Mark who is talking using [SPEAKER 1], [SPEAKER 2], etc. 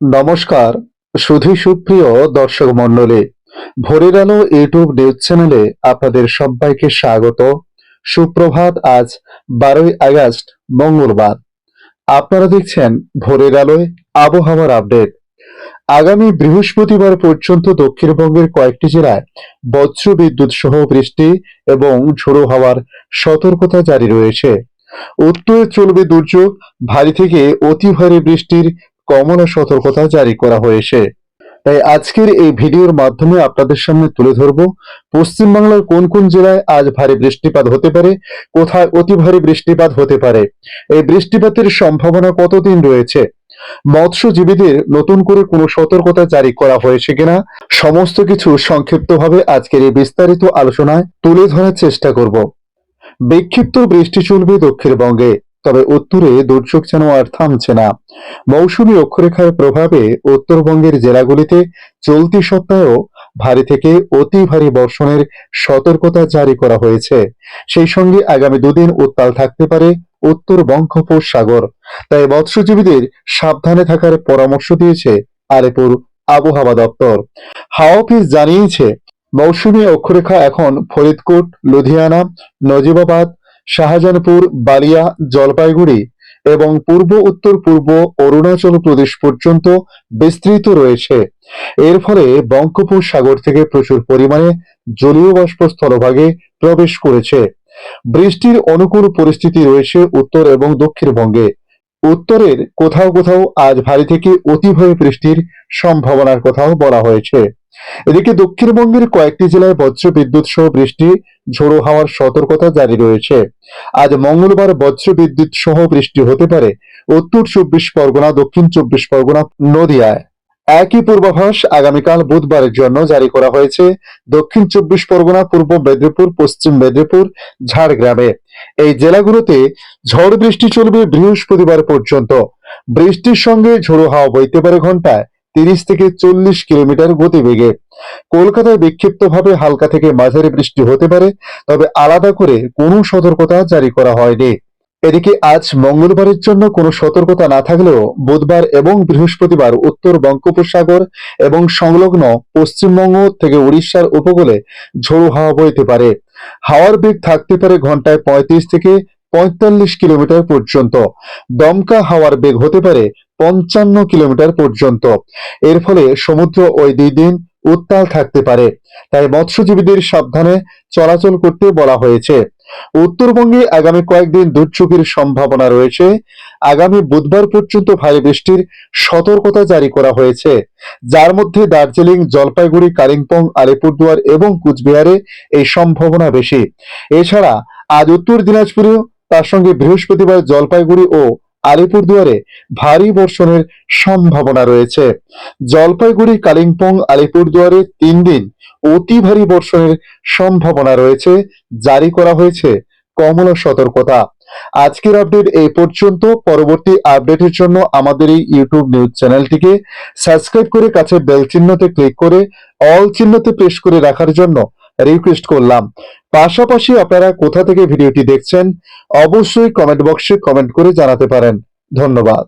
[SPEAKER 1] নমস্কার, সুধী সুপ্রিয় দর্শক মণ্ডলী। ভোরের আলো ইউটিউব নিউজ চ্যানেলে আপনাদের সবাইকে স্বাগত। সুপ্রভাত, আজ বারোই আগস্ট, মঙ্গলবার। আপনারা দেখছেন ভোরের আলোয় আবহাওয়ার আপডেট। আগামী বৃহস্পতিবার পর্যন্ত দক্ষিণবঙ্গের কয়েকটি জেলায় বজ্র বিদ্যুৎ সহ বৃষ্টি এবং ঝোড়ো হওয়ার সতর্কতা জারি রয়েছে। উত্তরে চলবে দুর্যোগ, ভারী থেকে অতি ভারী বৃষ্টির কমলা সতর্কতা জারি করা হয়েছে। তাই আজকের এই ভিডিওর মাধ্যমে আপনাদের সামনে তুলে ধরব, পশ্চিমবাংলার কোন কোন জেলায় আজ ভারী বৃষ্টিপাত হতে পারে, কোথায় অতি ভারী বৃষ্টিপাত হতে পারে, এই বৃষ্টিপাতের সম্ভাবনা কতদিন রয়েছে, মৎস্যজীবীদের নতুন করে কোনো সতর্কতা জারি করা হয়েছে কিনা, সমস্ত কিছু সংক্ষিপ্তভাবে আজকের এই বিস্তারিত আলোচনায় তুলে ধরার চেষ্টা করব। বিক্ষিপ্ত বৃষ্টি চলবে দক্ষিণবঙ্গে। তবে উত্তরে দুর্যোগ যেন আর থামছে না। মৌসুমী অক্ষরেখার প্রভাবে উত্তরবঙ্গের জেলাগুলিতে চলতি সপ্তাহেও ভারী থেকে অতি ভারী বর্ষণের সতর্কতা জারি করা হয়েছে। সেই সঙ্গে আগামী দুদিন উত্তাল থাকতে পারে উত্তর বঙ্গোপসাগর। তাই মৎস্যজীবীদের সাবধানে থাকার পরামর্শ দিয়েছে আলিপুর আবহাওয়া দপ্তর। হাওয়া অফিস জানিয়েছে, মৌসুমী অক্ষরেখা এখন ফরিদকোট, লুধিয়ানা, নজিবাবাদ শাহজাহানপুর, বালিয়া, জলপাইগুড়ি এবং পূর্ব, উত্তর, পূর্ব, অরুণাচল প্রদেশ পর্যন্ত বিস্তৃত রয়েছে। এর ফলে বঙ্গোপসাগর থেকে প্রচুর পরিমাণে জলীয় বাষ্প স্থলভাগে প্রবেশ করেছে। বৃষ্টির অনুকূল পরিস্থিতি রয়েছে উত্তর এবং দক্ষিণবঙ্গে। উত্তরের কোথাও কোথাও আজ ভারী থেকে অতি ভারী বৃষ্টির সম্ভাবনার কথাও বলা হয়েছে। এদিকে দক্ষিণবঙ্গের কয়েকটি জেলায় বজ্র বিদ্যুৎ সহ বৃষ্টি, ঝোড়ো হাওয়ার সতর্কতা জারি রয়েছে। আজ মঙ্গলবার বজ্র বিদ্যুৎ সহ বৃষ্টি হতে পারে উত্তর চব্বিশ পরগনা, দক্ষিণ চব্বিশ পরগনা, নদিয়ায়। একই পূর্বাভাস আগামীকাল বুধবারের জন্য জারি করা হয়েছে। দক্ষিণ চব্বিশ পরগনা, পূর্ব মেদিনীপুর, পশ্চিম মেদিনীপুর, ঝাড়গ্রামে। এই জেলাগুলোতে ঝড় বৃষ্টি চলবে বৃহস্পতিবার পর্যন্ত। বৃষ্টির সঙ্গে ঝোড়ো হাওয়া বইতে পারে ঘন্টায়। তিরিশ থেকে চল্লিশ কিলোমিটার গতিবেগে। কলকাতায় বিক্ষিপ্তভাবে হালকা থেকে মাঝারি বৃষ্টি হতে পারে, তবে আলাদা করে কোনো সতর্কতা জারি করা হয়নি। এদিকে আজ মঙ্গলবারের জন্য কোনো সতর্কতা না থাকলেও বুধবার এবং বৃহস্পতিবার উত্তর বঙ্গোপসাগর এবং সংলগ্ন পশ্চিমবঙ্গ থেকে উড়িষ্যার উপকূলে ঝোড়ো হাওয়া বইতে পারে। হাওয়ার বেগ থাকতে পারে ঘন্টায় পঁয়ত্রিশ থেকে পঁয়তাল্লিশ কিলোমিটার পর্যন্ত। দমকা হাওয়ার বেগ হতে পারে পঞ্চান্ন কিলোমিটার পর্যন্ত। এর ফলে সমুদ্র ওই দুই দিন উত্তাল থাকতে পারে। তাই মৎস্যজীবীদের সাবধানে চলাচল করতে বলা হয়েছে। উত্তরবঙ্গে আগামী কয়েকদিন দুর্যোগের সম্ভাবনা রয়েছে। আগামী বুধবার পর্যন্ত ভারী বৃষ্টির সতর্কতা জারি করা হয়েছে। যার মধ্যে দার্জিলিং, জলপাইগুড়ি, কালিম্পং, আলিপুরদুয়ার এবং কুচবিহারে এই সম্ভাবনা বেশি। এছাড়া আজ উত্তর দিনাজপুরেও তার সঙ্গে বৃহস্পতিবার জলপাইগুড়ি ও আলিপুরদুয়ারে ভারী বর্ষণের সম্ভাবনা রয়েছে। জলপাইগুড়ি, কালিম্পং আলিপুরদুয়ারে তিন দিন অতি ভারী বর্ষণের সম্ভাবনা রয়েছে। জারি করা হয়েছে কমলা সতর্কতা। আজকের আপডেট এই পর্যন্ত। পরবর্তী আপডেটের জন্য আমাদের এই ইউটিউব নিউজ চ্যানেলটিকে সাবস্ক্রাইব করে কাছে বেল চিহ্নতে ক্লিক করে অল চিহ্নতে প্রেস করে রাখার জন্য রিকোয়েস্ট করলাম। পাশাপাশি আপনারা কোথা থেকে ভিডিওটি দেখছেন অবশ্যই কমেন্ট বক্সে কমেন্ট করে জানাতে পারেন। ধন্যবাদ।